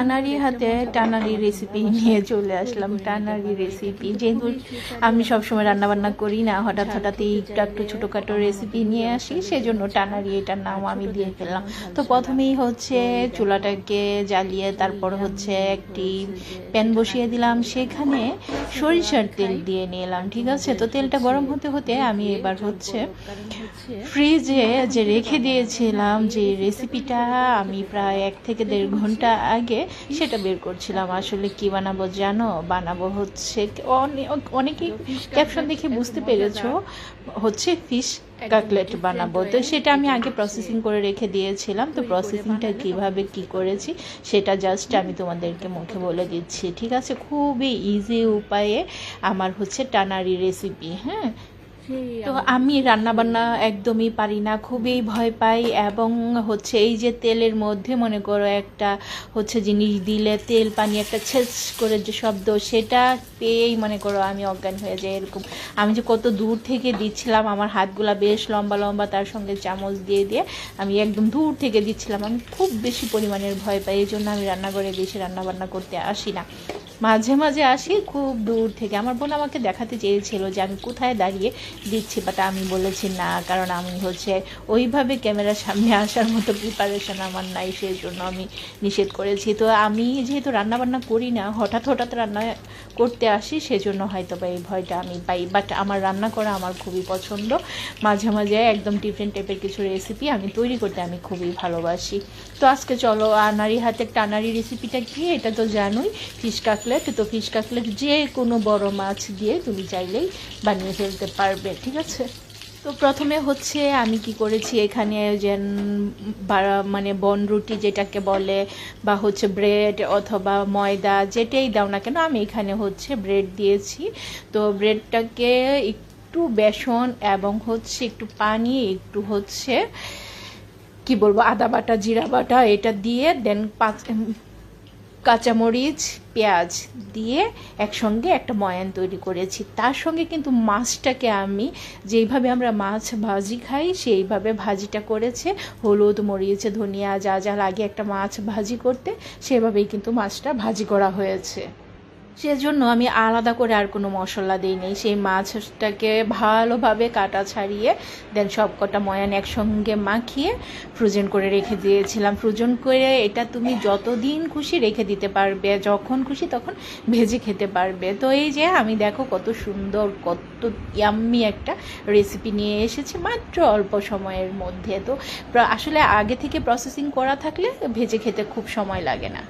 আনারি হাতে tannery recipe নিয়ে চলে আসলাম। টানারি রেসিপি যেহেতু আমি সবসময় রান্না বান্না করি না, হঠাৎ হঠাৎ এই একটু একটু ছোটোখাটো রেসিপি নিয়ে আসি, সেজন্য টানারি এটার নাম আমি দিয়ে ফেললাম। তো প্রথমেই হচ্ছে চুলাটাকে জ্বালিয়ে তারপর হচ্ছে একটি প্যান বসিয়ে দিলাম। সেখানে সরিষার তেল দিয়ে নিলাম, ঠিক আছে? তো তেলটা গরম হতে হতে আমি এবার হচ্ছে ফ্রিজে যে রেখে দিয়েছিলাম যে রেসিপিটা আমি প্রায় এক থেকে দেড় ঘণ্টা আগে সেটা বের করছিলাম আসলে কি বানাবো জানো? বানাবো হচ্ছে অনে- অনেকেই ক্যাপশন দেখে বুঝতে পেরেছ হচ্ছে ফিশ কাটলেট বানাবো। তো সেটা আমি আগে প্রসেসিং করে রেখে দিয়েছিলাম। তো প্রসেসিংটা কীভাবে কি করেছি সেটা জাস্ট আমি তোমাদেরকে মুখে বলে দিচ্ছি। ঠিক আছে? খুবই ইজি উপায়ে আমার হচ্ছে টানারি রেসিপি হ্যাঁ? তো আমি রান্না বান্না একদমই পারি না খুবই ভয় পাই এবং হচ্ছে এই যে তেলের মধ্যে মনে করো একটা হচ্ছে জিনিস দিলে তেল পানি একটা ছেচ করে যে শব্দ সেটা পেয়েই মনে করো আমি অজ্ঞান হয়ে যাই এরকম। আমি যে কত দূর থেকে দিচ্ছিলাম আমার হাতগুলা বেশ লম্বা লম্বা তার সঙ্গে চামচ দিয়ে দিয়ে আমি একদম দূর থেকে দিচ্ছিলাম। আমি খুব বেশি পরিমাণের ভয় পাই এই জন্য আমি রান্নাঘরে বেশি রান্নাবান্না করতে আসি না। মাঝে মাঝে আসি খুব দূর থেকে। আমার বোন আমাকে দেখাতে চেয়েছিল যে আমি কোথায় দাঁড়িয়ে দিচ্ছি বাট আমি বলেছি না, কারণ আমি হচ্ছে ওইভাবে ক্যামেরার সামনে আসার মতো প্রিপারেশন আমার নাই সেই জন্য আমি নিষেধ করেছি। তো আমি যেহেতু রান্নাবান্না করি না, হঠাৎ হঠাৎ রান্না করতে আসি, সেজন্য হয়তো বা এই ভয়টা আমি পাই। বাট আমার রান্না করা আমার খুবই পছন্দ। মাঝে মাঝে একদম ডিফারেন্ট টাইপের কিছু রেসিপি আমি তৈরি করতে আমি খুবই ভালোবাসি। তো আজকে চলো আনারি হাতের টানারি রেসিপিটা কি এটা তো জানোই ফিশ কাটলেট তো ফিশ কাটলেট যে কোনো বড় মাছ দিয়ে তুমি চাইলেই বানিয়ে ফেলতে পারবে, ঠিক আছে? তো প্রথমে হচ্ছে আমি কি করেছি, এখানে যে মানে বন রুটি যেটাকে বলে, বা হচ্ছে ব্রেড অথবা ময়দা যেটাই দাও না কেন, আমি এখানে হচ্ছে ব্রেড দিয়েছি। তো ব্রেডটাকে একটু বেসন এবং হচ্ছে একটু পানি, একটু হচ্ছে, কি বলব, আদা বাটা, জিরা বাটা, এটা দিয়ে দেন পাঁচ কাঁচামরিচ, পেঁয়াজ দিয়ে একসঙ্গে একটা ময়ান তৈরি করেছি। তার সঙ্গে কিন্তু মাছটাকে আমি, যেইভাবে আমরা মাছ ভাজি খাই, সেইভাবে ভাজিটা করেছে। হলুদ, মরিচ, ধনিয়া, যা যা লাগে একটা মাছ ভাজি করতে, সেভাবেই কিন্তু মাছটা ভাজি করা হয়েছে। সেজন্য আমি আলাদা করে আর কোনো মশলা দিই নেই সেই মাছটাকে ভালোভাবে কাটা ছাড়িয়ে দেন সব কটা ময়ান একসঙ্গে মাখিয়ে ফ্রোজেন করে রেখে দিয়েছিলাম। ফ্রোজেন করে এটা তুমি যতদিন খুশি রেখে দিতে পারবে, যখন খুশি তখন ভেজে খেতে পারবে। তো এই যে আমি দেখো কত সুন্দর, কত ইয়াম্মি একটা রেসিপি নিয়ে এসেছি মাত্র অল্প সময়ের মধ্যে। তো আসলে আগে থেকে প্রসেসিং করা থাকলে ভেজে খেতে খুব সময় লাগে না।